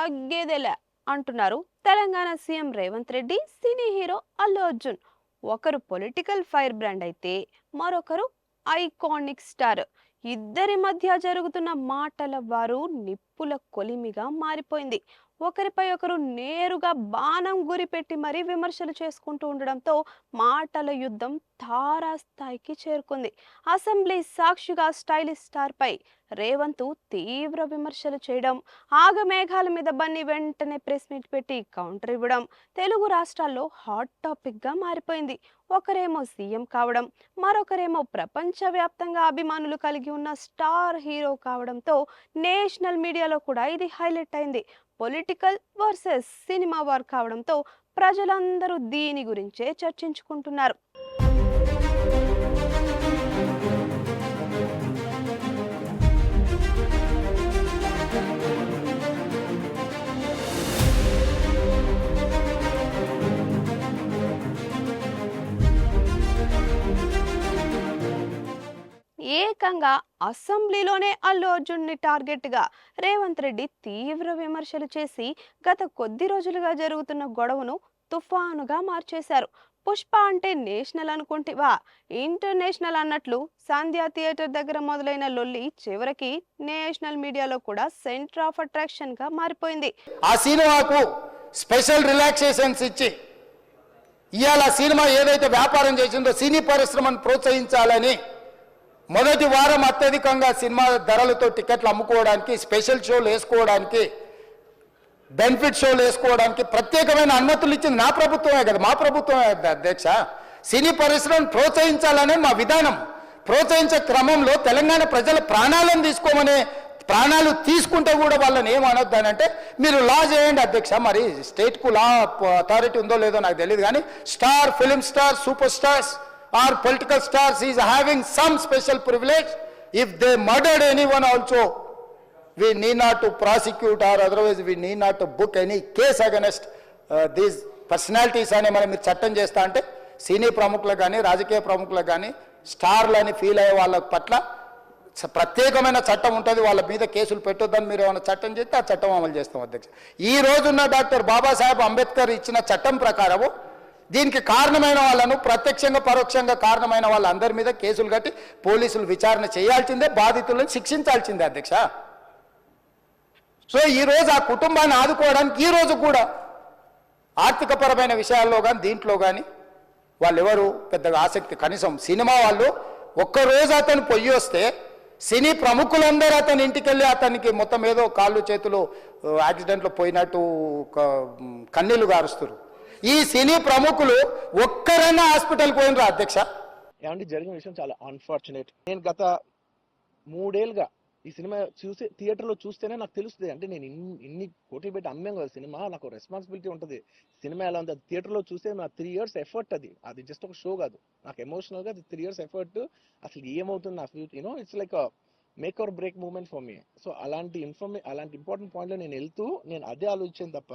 తగ్గేదేలే అంటున్నారు Telangana CM Revanth Reddy cine hero Allu Arjun. ఒకరు పొలిటికల్ ఫైర్ బ్రాండ్ అయితే మరొకరు ఐకానిక్ స్టార్. ఇద్దరి మధ్య జరుగుతున్న మాటల వారు నిప్పుల కొలిమిగా మారిపోయింది. ఒకరిపై ఒకరు నేరుగా బాణం గురిపెట్టి మరీ విమర్శలు చేసుకుంటూ ఉండడంతో మాటల యుద్ధం తారాస్థాయికి చేరుకుంది. అసెంబ్లీ సాక్షిగా స్టైలిష్ స్టార్ పై రేవంత్ తీవ్ర విమర్శలు చేయడం ఆగమేఘాల మీద బన్ని వెంటనే ప్రెస్ మీట్ పెట్టి కౌంటర్ ఇవ్వడం తెలుగు రాష్ట్రాల్లో హాట్ టాపిక్గా మారిపోయింది. ఒకరేమో సీఎం కావడం మరొకరేమో ప్రపంచవ్యాప్తంగా అభిమానులు కలిగి ఉన్న స్టార్ హీరో కావడంతో నేషనల్ మీడియాలో కూడా ఇది హైలైట్ అయింది. పొలిటికల్ వర్సెస్ సినిమా వార్ కావడంతో ప్రజలందరూ దీని గురించే చర్చించుకుంటున్నారు. ఏకంగా అసెంబ్లీలోనే అల్లు అర్జున్ని టార్గెట్గా రేవంత్ రెడ్డి తీవ్ర విమర్శలు చేసి గత కొద్ది రోజులుగా జరుగుతున్న గొడవను తుఫానుగా మార్చేశారు. పుష్ప అంటే నేషనల్ అనుకుంటేవా? ఇంటర్నేషనల్ అన్నట్లు సంధ్యా థియేటర్ దగ్గర మొదలైన లొల్లి చివరికి నేషనల్ మీడియాలో కూడా సెంటర్ ఆఫ్ అట్రాక్షన్గా మారిపోయింది. ఆ సినిమాకు స్పెషల్ రిలాక్సేషన్స్ ఇచ్చి ఇవాళ సినిమా ఏదైతే వ్యాపారం చేసిందో సినీ పరిశ్రమను ప్రోత్సహించాలని మొదటి వారం అత్యధికంగా సినిమా ధరలతో టికెట్లు అమ్ముకోవడానికి స్పెషల్ షోలు వేసుకోవడానికి బెనిఫిట్ షోలు వేసుకోవడానికి ప్రత్యేకమైన అనుమతులు ఇచ్చింది నా ప్రభుత్వమే కదా మా ప్రభుత్వమే కదా అధ్యక్ష. సినీ పరిశ్రమను ప్రోత్సహించాలనే మా విధానం. ప్రోత్సహించే క్రమంలో తెలంగాణ ప్రజల ప్రాణాలను తీసుకోమనే ప్రాణాలు తీసుకుంటే కూడా వాళ్ళని ఏమనొద్దు అని అంటే మీరు లా చేయండి అధ్యక్ష మరి స్టేట్కు లా అథారిటీ ఉందో లేదో నాకు తెలియదు కానీ star film star super stars or political stars is having some special privilege if they murdered anyone also we need not to prosecute or otherwise we need not to book any case against uh, these personalities అని మనం మీరు చట్టం చేస్తా అంటే సినీ ప్రముఖులకు కానీ రాజకీయ ప్రముఖులకు కానీ స్టార్లు అని ఫీల్ అయ్యే వాళ్ళ పట్ల ప్రత్యేకమైన చట్టం ఉంటుంది. వాళ్ళ మీద కేసులు పెట్టొద్దని మీరు ఏమైనా చట్టం చేస్తే ఆ చట్టం అమలు చేస్తాం అధ్యక్ష. ఈ రోజున్న డాక్టర్ బాబాసాహెబ్ అంబేద్కర్ ఇచ్చిన చట్టం ప్రకారము దీనికి కారణమైన వాళ్ళను ప్రత్యక్షంగా పరోక్షంగా కారణమైన వాళ్ళందరి మీద కేసులు కట్టి పోలీసులు విచారణ చేయాల్సిందే బాధితులను శిక్షించాల్సిందే అధ్యక్ష. సో ఈ రోజు ఆ కుటుంబాన్ని ఆదుకోవడానికి ఈ రోజు కూడా ఆర్థికపరమైన విషయాల్లో కానీ దీంట్లో కానీ వాళ్ళెవరు పెద్దగా ఆసక్తి కనీసం సినిమా వాళ్ళు ఒక్కరోజు అతను పొయ్యి వస్తే సినీ ప్రముఖులందరూ అతని ఇంటికి వెళ్ళి అతనికి మొత్తం ఏదో కాళ్ళు చేతులు యాక్సిడెంట్లో పోయినట్టు కన్నీళ్ళు గారుస్తారు ఈ సినీ ప్రముఖులు ఒక్కరైనా హాస్పిటల్ పోయినరా అధ్యక్ష. ఏమంటే జరిగిన విషయం చాలా అన్ఫార్చునేట్ నేను గత మూడేళ్ళుగా ఈ సినిమా చూసి థియేటర్లో చూస్తేనే నాకు తెలుస్తుంది. అంటే నేను ఇన్ని ఇన్ని కోట్లు పెట్టి అమ్మాం కదా సినిమా నాకు రెస్పాన్సిబిలిటీ ఉంటుంది. సినిమా ఎలా ఉంది? అది థియేటర్లో చూస్తే నా త్రీ ఇయర్స్ ఎఫర్ట్ అది. అది జస్ట్ ఒక షో కాదు. నాకు ఎమోషనల్గా అది త్రీ ఇయర్స్ ఎఫర్ట్ అసలు ఏమవుతుంది నా future you know it's like make or break moment for me so అలాంటి ఇన్ఫర్మే అలాంటి ఇంపార్టెంట్ పాయింట్లో నేను వెళ్తూ నేను అదే ఆలోచించాను తప్ప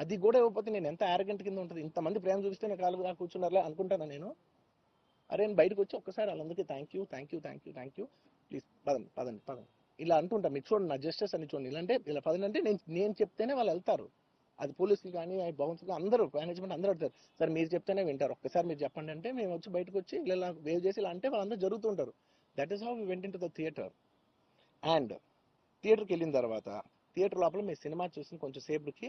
అది కూడా ఇవ్వకపోతే నేను ఎంత ఆరగెంట్ కింద ఉంటుంది? ఇంతమంది ప్రేమ చూపిస్తే నేను కాలు నాకు కూర్చున్నారులే అనుకుంటానా నేను? అరే నేను బయటకు వచ్చి ఒక్కసారి వాళ్ళందరికీ thank you thank you thank you thank you please పదండి పదండి పదండి. ఇలా అంటుంటా మీరు చూడండి నా జస్టిస్ అని చూడండి. ఇలాంటే ఇలా పదండి అంటే నేను నేను చెప్తేనే వాళ్ళు వెళ్తారు. అది పోలీసులు కానీ బౌన్స్ అందరూ మేనేజ్మెంట్ అందరూ అడుగుతారు సార్ మీరు చెప్తేనే వింటారు. ఒక్కసారి మీరు చెప్పండి అంటే మేము వచ్చి బయటకు వచ్చి ఇలా వేవ్ చేసి ఇలా అంటే వాళ్ళందరూ జరుగుతుంటారు that is how we went into the theatre and థియేటర్కి వెళ్ళిన తర్వాత థియేటర్ లోపల మీ సినిమా చూసిన కొంచెం సేపుకి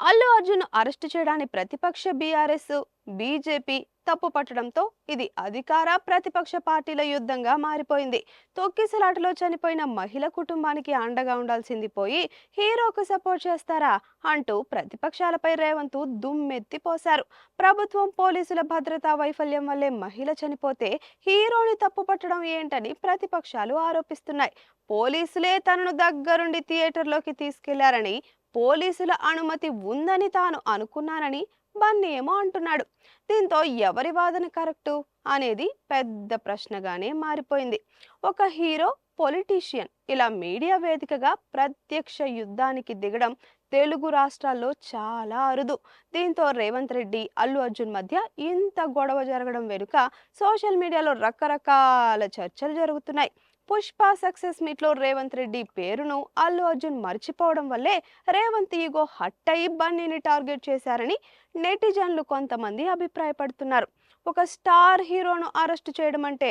అల్లు అర్జున్ అరెస్టు చేయడాన్ని ప్రతిపక్ష బీఆర్ఎస్ బీజేపీ తప్పు పట్టడంతో ఇది అధికార ప్రతిపక్ష పార్టీల యుద్ధంగా మారిపోయింది. తొక్కిసలాటలో చనిపోయిన మహిళ కుటుంబానికి అండగా ఉండాల్సింది పోయి హీరోకు సపోర్ట్ చేస్తారా అంటూ ప్రతిపక్షాలపై రేవంత్ దుమ్మెత్తి పోశారు. ప్రభుత్వం పోలీసుల భద్రతా వైఫల్యం వల్లే మహిళ చనిపోతే హీరోని తప్పు పట్టడం ఏంటని ప్రతిపక్షాలు ఆరోపిస్తున్నాయి. పోలీసులే తనను దగ్గరుండి థియేటర్లోకి తీసుకెళ్ళారని పోలీసుల అనుమతి ఉందని తాను అనుకున్నానని బన్నీ ఏమో అంటున్నాడు. దీంతో ఎవరి వాదన కరెక్టు అనేది పెద్ద ప్రశ్నగానే మారిపోయింది. ఒక హీరో పొలిటీషియన్ ఇలా మీడియా వేదికగా ప్రత్యక్ష యుద్ధానికి దిగడం తెలుగు రాష్ట్రాల్లో చాలా అరుదు. దీంతో రేవంత్ రెడ్డి అల్లు అర్జున్ మధ్య ఇంత గొడవ జరగడం వెనుక సోషల్ మీడియాలో రకరకాల చర్చలు జరుగుతున్నాయి. పుష్ప సక్సెస్ మీట్లో రేవంత్ రెడ్డి పేరును అల్లు అర్జున్ మర్చిపోవడం వల్లే రేవంత్ ఈగో హట్టయి బన్నీని టార్గెట్ చేశారని నెటిజన్లు కొంతమంది అభిప్రాయపడుతున్నారు. ఒక స్టార్ హీరోను అరెస్ట్ చేయడం అంటే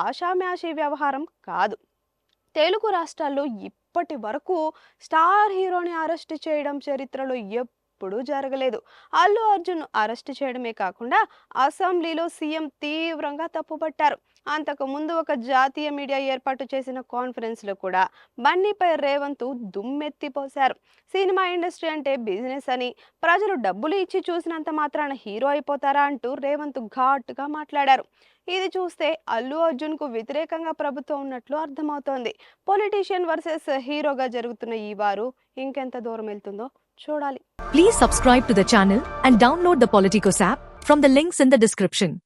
ఆషామ్యాషి వ్యవహారం కాదు. తెలుగు రాష్ట్రాల్లో ఇప్పటి వరకు స్టార్ హీరోని అరెస్ట్ చేయడం చరిత్రలో ఎప్పుడు ఎప్పుడూ జరగలేదు. అల్లు అర్జున్ అరెస్ట్ చేయడమే కాకుండా అసెంబ్లీలో సీఎం తీవ్రంగా తప్పుపట్టారు. అంతకు ముందు ఒక జాతీయ మీడియా ఏర్పాటు చేసిన కాన్ఫరెన్స్లో కూడా బన్నీపై రేవంత్ దుమ్మెత్తిపోశారు. సినిమా ఇండస్ట్రీ అంటే బిజినెస్ అని. ప్రజలు డబ్బులు ఇచ్చి చూసినంత మాత్రాన హీరో అయిపోతారా అంటూ రేవంత్ ఘాటుగా మాట్లాడారు. ఇది చూస్తే అల్లు అర్జున్కు వ్యతిరేకంగా ప్రభుత్వం ఉన్నట్లు అర్థమవుతోంది. పొలిటీషియన్ వర్సెస్ హీరోగా జరుగుతున్న ఈ వారు ఇంకెంత దూరం వెళ్తుందో? చూడాలి Please subscribe to the channel and download the Politicos app from the links in the description.